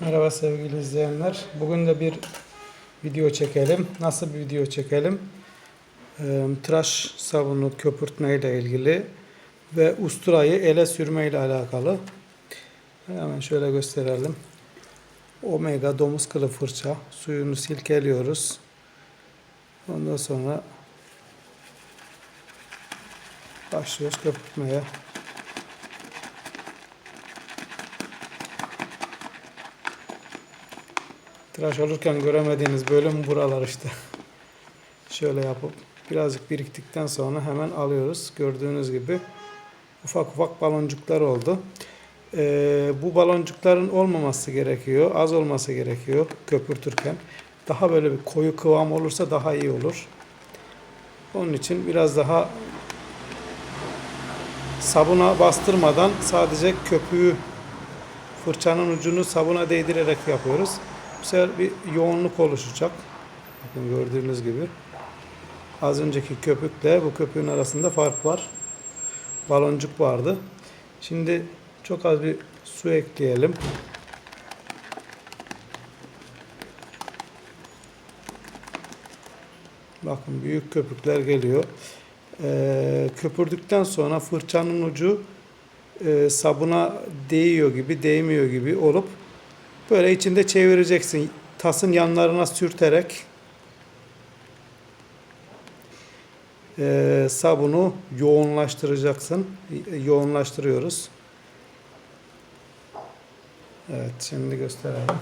Merhaba sevgili izleyenler. Bugün de bir video çekelim. Nasıl bir video çekelim? Ee, tıraş sabunu köpürtme ile ilgili ve usturayı ele sürme ile alakalı. Hemen şöyle gösterelim. Omega domuz kılı fırça. Suyunu silkeliyoruz. Ondan sonra başlıyoruz köpürtmeye. Tıraş olurken göremediğiniz bölüm buralar işte. Şöyle yapıp birazcık biriktikten sonra hemen alıyoruz. Gördüğünüz gibi ufak ufak baloncuklar oldu. Ee, bu baloncukların olmaması gerekiyor. Az olması gerekiyor köpürtürken. Daha böyle bir koyu kıvam olursa daha iyi olur. Onun için biraz daha sabuna bastırmadan sadece köpüğü fırçanın ucunu sabuna değdirerek yapıyoruz. Bu sefer bir yoğunluk oluşacak. Bakın gördüğünüz gibi. Az önceki köpükle bu köpüğün arasında fark var. Baloncuk vardı. Şimdi çok az bir su ekleyelim. Bakın büyük köpükler geliyor. Ee, köpürdükten sonra fırçanın ucu e, sabuna değiyor gibi, değmiyor gibi olup Böyle içinde çevireceksin. Tasın yanlarına sürterek e, sabunu yoğunlaştıracaksın. Yoğunlaştırıyoruz. Evet şimdi gösterelim.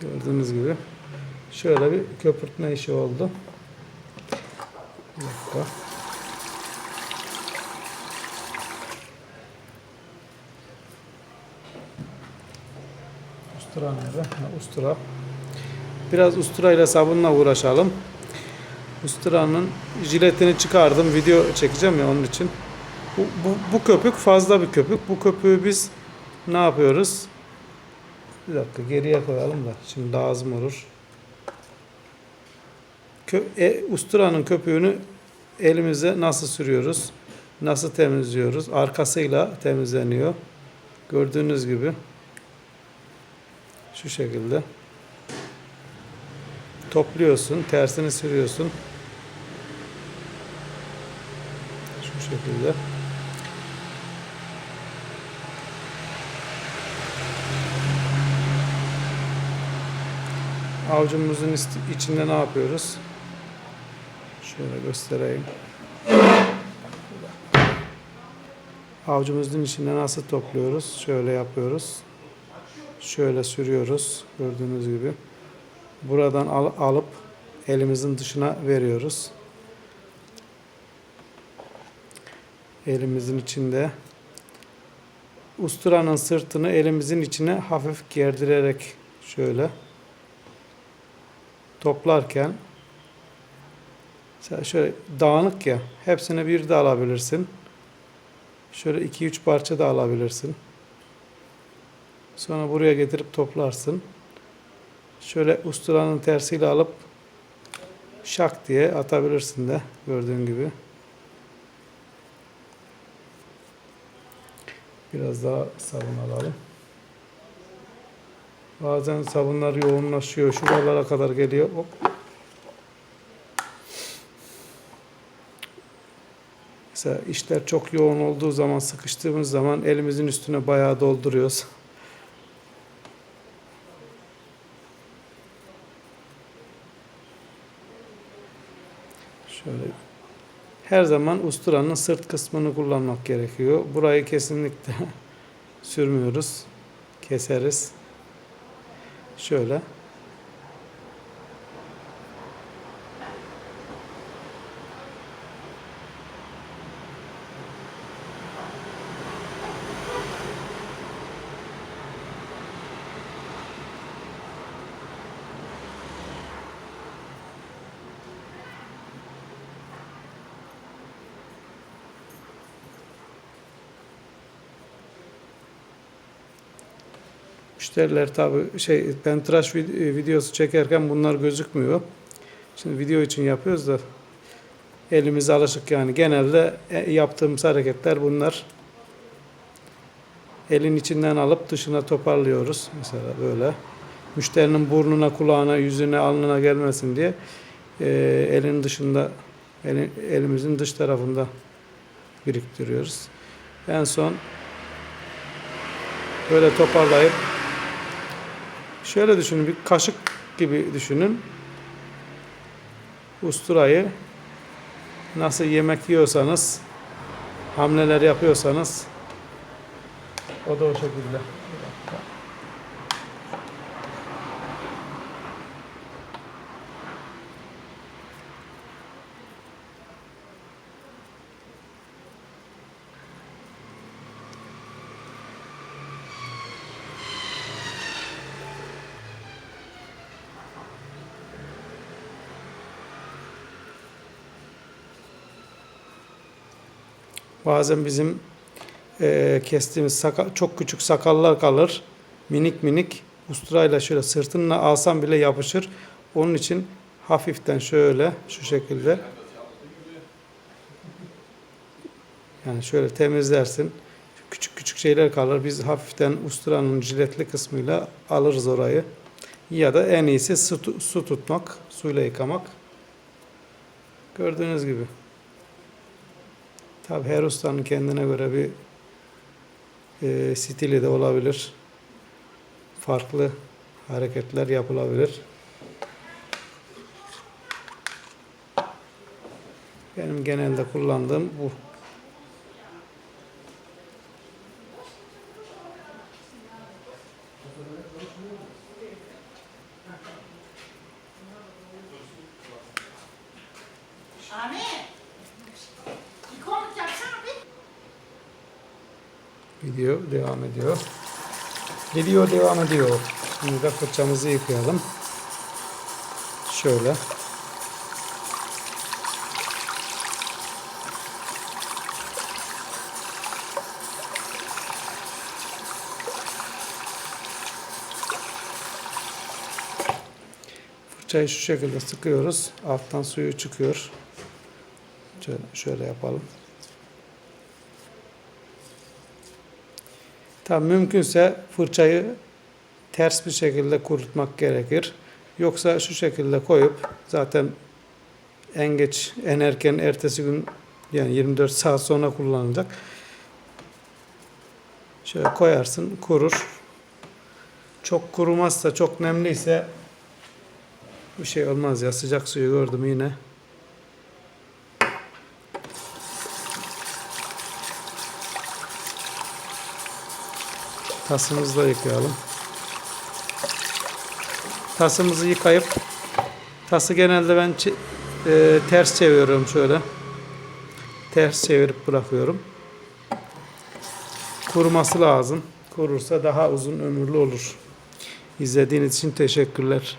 Gördüğünüz gibi şöyle bir köpürtme işi oldu. Bir dakika. Ustura nerede? Ha, ustura. Biraz ustura ile sabunla uğraşalım. Usturanın jiletini çıkardım. Video çekeceğim ya onun için. Bu, bu, bu köpük fazla bir köpük. Bu köpüğü biz ne yapıyoruz? Bir dakika geriye koyalım da. Şimdi lazım olur. Kö, e, usturanın köpüğünü elimize nasıl sürüyoruz? Nasıl temizliyoruz? Arkasıyla temizleniyor. Gördüğünüz gibi. Şu şekilde. Topluyorsun, tersini sürüyorsun. Şu şekilde. Avucumuzun isti- içinde ne yapıyoruz? Şöyle göstereyim. Avucumuzun içinde nasıl topluyoruz? Şöyle yapıyoruz. Şöyle sürüyoruz. Gördüğünüz gibi. Buradan al- alıp elimizin dışına veriyoruz. Elimizin içinde. Usturanın sırtını elimizin içine hafif gerdirerek şöyle toplarken şöyle dağınık ya hepsini bir de alabilirsin. Şöyle iki üç parça da alabilirsin. Sonra buraya getirip toplarsın. Şöyle usturanın tersiyle alıp şak diye atabilirsin de gördüğün gibi. Biraz daha sabun alalım. Bazen sabunlar yoğunlaşıyor. Şuralara kadar geliyor. Hop. Mesela işler çok yoğun olduğu zaman, sıkıştığımız zaman elimizin üstüne bayağı dolduruyoruz. Şöyle her zaman usturanın sırt kısmını kullanmak gerekiyor. Burayı kesinlikle sürmüyoruz. Keseriz. Şöyle. Müşteriler tabi şey ben vid- videosu çekerken bunlar gözükmüyor. Şimdi video için yapıyoruz da Elimiz alışık yani. Genelde e, yaptığımız hareketler bunlar. Elin içinden alıp dışına toparlıyoruz. Mesela böyle. Müşterinin burnuna, kulağına, yüzüne, alnına gelmesin diye e, elin dışında, elin, elimizin dış tarafında biriktiriyoruz. En son böyle toparlayıp şöyle düşünün bir kaşık gibi düşünün. Usturayı nasıl yemek yiyorsanız hamleler yapıyorsanız o da o şekilde. Bazen bizim eee, kestiğimiz sakal, çok küçük sakallar kalır. Minik minik usturayla şöyle sırtınla alsam bile yapışır. Onun için hafiften şöyle şu şekilde yani şöyle temizlersin. Küçük küçük şeyler kalır. Biz hafiften usturanın jiletli kısmıyla alırız orayı. Ya da en iyisi su, su tutmak, suyla yıkamak. Gördüğünüz gibi. Tabi her ustanın kendine göre bir e, stili de olabilir. Farklı hareketler yapılabilir. Benim genelde kullandığım bu. Ahmet. Bir konuk yapsana bir. Video devam ediyor. Video devam ediyor. Şimdi de fırçamızı yıkayalım. Şöyle. Fırçayı şu şekilde sıkıyoruz. Alttan suyu çıkıyor. Şöyle, şöyle yapalım. Tabii mümkünse fırçayı ters bir şekilde kurutmak gerekir. Yoksa şu şekilde koyup zaten en geç en erken ertesi gün yani 24 saat sonra kullanılacak. Şöyle koyarsın kurur. Çok kurumazsa çok nemliyse bir şey olmaz ya sıcak suyu gördüm yine. Tasımızı da yıkayalım. Tasımızı yıkayıp tası genelde ben e, ters çeviriyorum şöyle. Ters çevirip bırakıyorum. Kuruması lazım. Kurursa daha uzun ömürlü olur. İzlediğiniz için teşekkürler.